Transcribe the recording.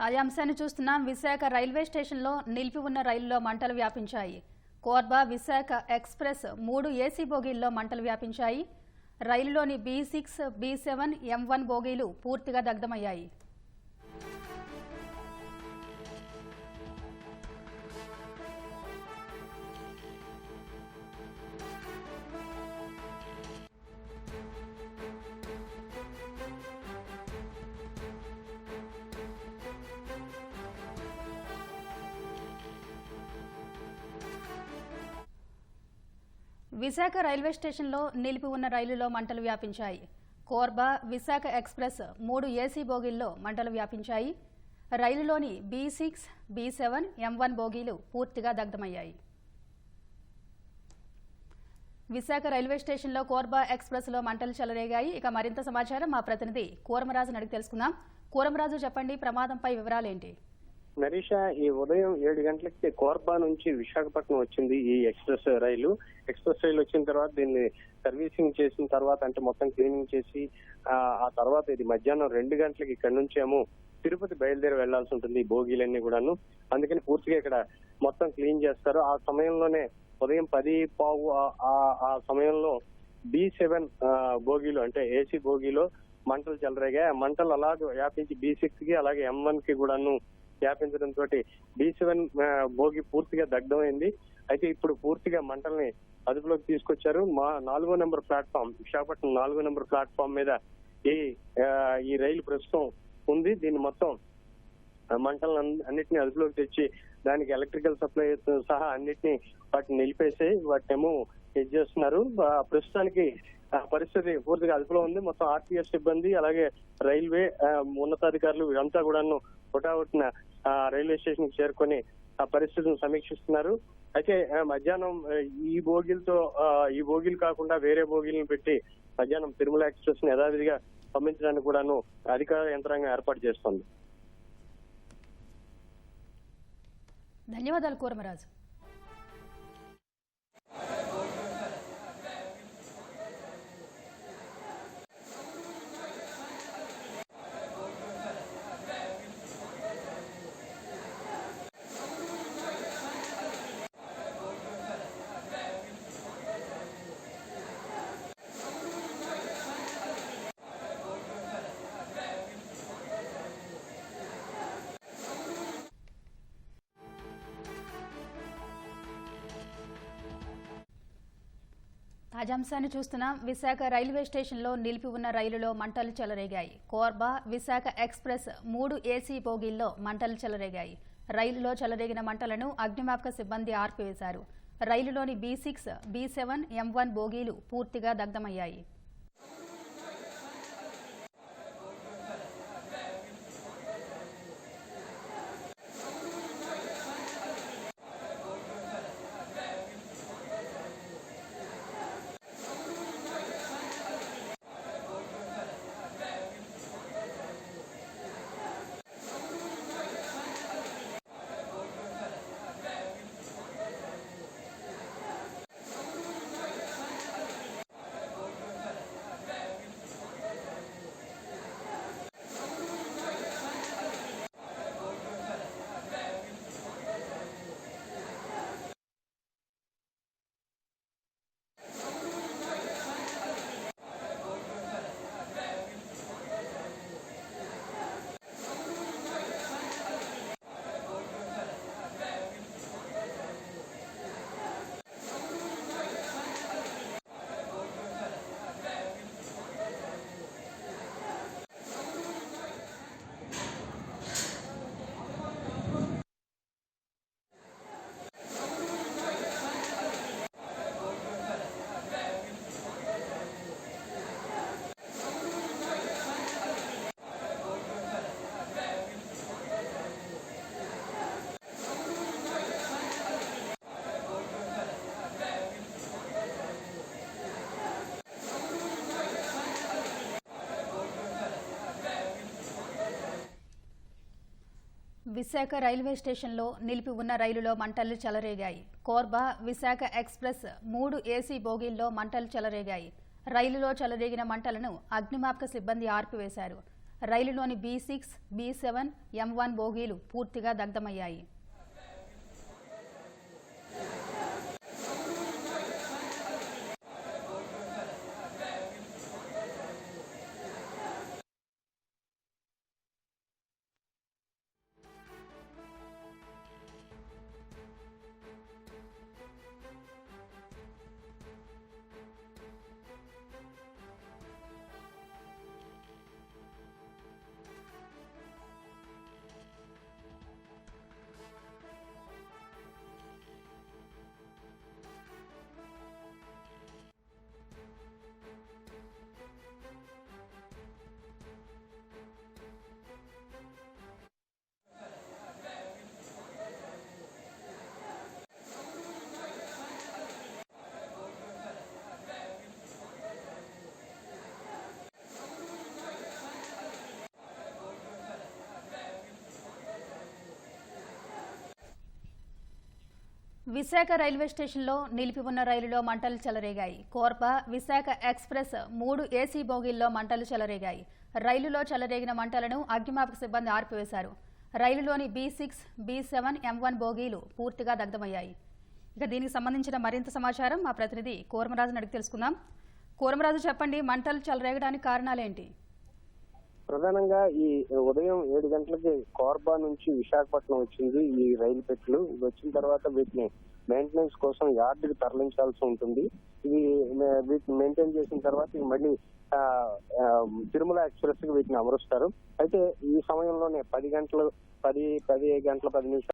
తాజా అంశాన్ని చూస్తున్నాం. విశాఖ రైల్వే స్టేషన్లో నిలిపి ఉన్న రైలులో మంటలు వ్యాపించాయి. కోర్బా విశాఖ ఎక్స్ప్రెస్ మూడు ఏసీ బోగీల్లో మంటలు వ్యాపించాయి. రైలులోని B six B seven M one బోగీలు పూర్తిగా దగ్ధమయ్యాయి. విశాఖ రైల్వే స్టేషన్లో నిలిపి ఉన్న రైలులో మంటలు వ్యాపించాయి. కోర్బా విశాఖ ఎక్స్ప్రెస్ మూడు ఏసీ బోగీల్లో మంటలు వ్యాపించాయి. రైలులోని B six B seven M one బోగీలు పూర్తిగా దగ్ధమయ్యాయి. విశాఖ రైల్వే స్టేషన్లో కోర్బా ఎక్స్ప్రెస్లో మంటలు చెలరేగాయి. ఇక మరింత సమాచారం మా ప్రతినిధి కూరమరాజు అడిగి తెలుసుకుందాం. కూరమరాజు చెప్పండి ప్రమాదంపై వివరాలేంటి? నరీష ఈ ఉదయం ఏడు గంటలకి కోర్బా నుంచి విశాఖపట్నం వచ్చింది ఈ ఎక్స్ప్రెస్ రైలు. ఎక్స్ప్రెస్ రైలు వచ్చిన తర్వాత దీన్ని సర్వీసింగ్ చేసిన తర్వాత అంటే మొత్తం క్లీనింగ్ చేసి ఆ తర్వాత ఇది మధ్యాహ్నం రెండు గంటలకి ఇక్కడ నుంచేమో తిరుపతి బయలుదేరి వెళ్ళాల్సి ఉంటుంది ఈ కూడాను. అందుకని పూర్తిగా ఇక్కడ మొత్తం క్లీన్ చేస్తారు. ఆ సమయంలోనే ఉదయం పది పావు ఆ- సమయంలో బి సెవెన్ బోగీలో అంటే ఏసీ భోగిలో మంటలు చెలరేగా మంటలు అలాగే వ్యాపించి బి సిక్స్కి అలాగే ఎం వన్కి కూడాను వ్యాపించడం తోటి బి సెవెన్ భోగి పూర్తిగా దగ్ధమైంది. అయితే ఇప్పుడు పూర్తిగా మంటల్ని అదుపులోకి తీసుకొచ్చారు. మా నాలుగో నెంబర్ ప్లాట్ఫామ్ విశాఖపట్నం నాలుగో నెంబర్ ప్లాట్ఫామ్ మీద ఈ ఈ రైలు ప్రస్తుతం ఉంది. దీన్ని మొత్తం మంటలను అన్నిటిని అదుపులోకి తెచ్చి దానికి ఎలక్ట్రికల్ సప్లై సహా అన్నిటిని వాటిని నిలిపేసి వాటినేమో ఇది చేస్తున్నారు ప్రస్తుతానికి పరిస్థితి పూర్తిగా అదుపులో ఉంది. మొత్తం ఆర్టీఎస్ సిబ్బంది అలాగే రైల్వే ఉన్నతాధికారులు వీరంతా కూడాను హుటాహుటిన రైల్వే స్టేషన్కి చేరుకొని ఆ పరిస్థితిని సమీక్షిస్తున్నారు. అయితే మధ్యాహ్నం ఈ బోగిలతో ఈ బోగిలు కాకుండా వేరే బోగిలను పెట్టి మధ్యాహ్నం తిరుమల ఎక్స్ప్రెస్ని యథావిధిగా పంపించడానికి కూడాను అధికార యంత్రాంగం ఏర్పాటు చేస్తోంది. ధన్యవాదాలు కూరమరాజు. తాజాంశాన్ని చూస్తున్నాం విశాఖ రైల్వే స్టేషన్లో నిలిపి ఉన్న రైలులో మంటలు చెలరేగాయి. కోర్బా విశాఖ ఎక్స్ప్రెస్ మూడు ఏసీ బోగీల్లో మంటలు చెలరేగాయి. రైలులో చెలరేగిన మంటలను అగ్నిమాపక సిబ్బంది ఆర్పివేశారు. రైలులోని B six B seven M one బోగీలు పూర్తిగా దగ్ధమయ్యాయి. విశాఖ రైల్వే స్టేషన్లో నిలిపి ఉన్న రైలులో మంటలు చెలరేగాయి. కోర్బా విశాఖ ఎక్స్ప్రెస్ మూడు ఏసీ బోగీల్లో మంటలు చెలరేగాయి. రైలులో చెలరేగిన మంటలను అగ్నిమాపక సిబ్బంది ఆర్పివేశారు. రైలులోని B six B seven M one బోగీలు పూర్తిగా దగ్ధమయ్యాయి. విశాఖ రైల్వే స్టేషన్లో నిలిపి ఉన్న రైలులో మంటలు చెలరేగాయి. కోర్ప విశాఖ ఎక్స్ప్రెస్ మూడు ఏసీ బోగీల్లో మంటలు చెలరేగాయి. రైలులో చెలరేగిన మంటలను అగ్నిమాపక సిబ్బంది ఆర్పివేశారు. రైలులోని B six B seven M one బోగీలు పూర్తిగా దగ్ధమయ్యాయి. ఇక దీనికి సంబంధించిన మరింత సమాచారం మా ప్రతినిధి కూరమరాజును అడిగి తెలుసుకుందాం. కూర్మరాజు చెప్పండి మంటలు చెలరేగడానికి కారణాలేంటి? ప్రధానంగా ఈ ఉదయం ఏడు గంటలకి కోర్బా నుంచి విశాఖపట్నం వచ్చింది ఈ రైలు పెట్లు వచ్చిన తర్వాత వీటిని మెయింటెనెన్స్ కోసం యార్డుకి తరలించాల్సి ఉంటుంది. ఇవి వీటిని మెయింటైన్ చేసిన తర్వాత ఇవి మళ్ళీ తిరుమల ఎక్స్ప్రెస్కి వీటిని అమరుస్తారు. అయితే ఈ సమయంలోనే పది గంటలు పది పది గంటల పది నిమిషాలు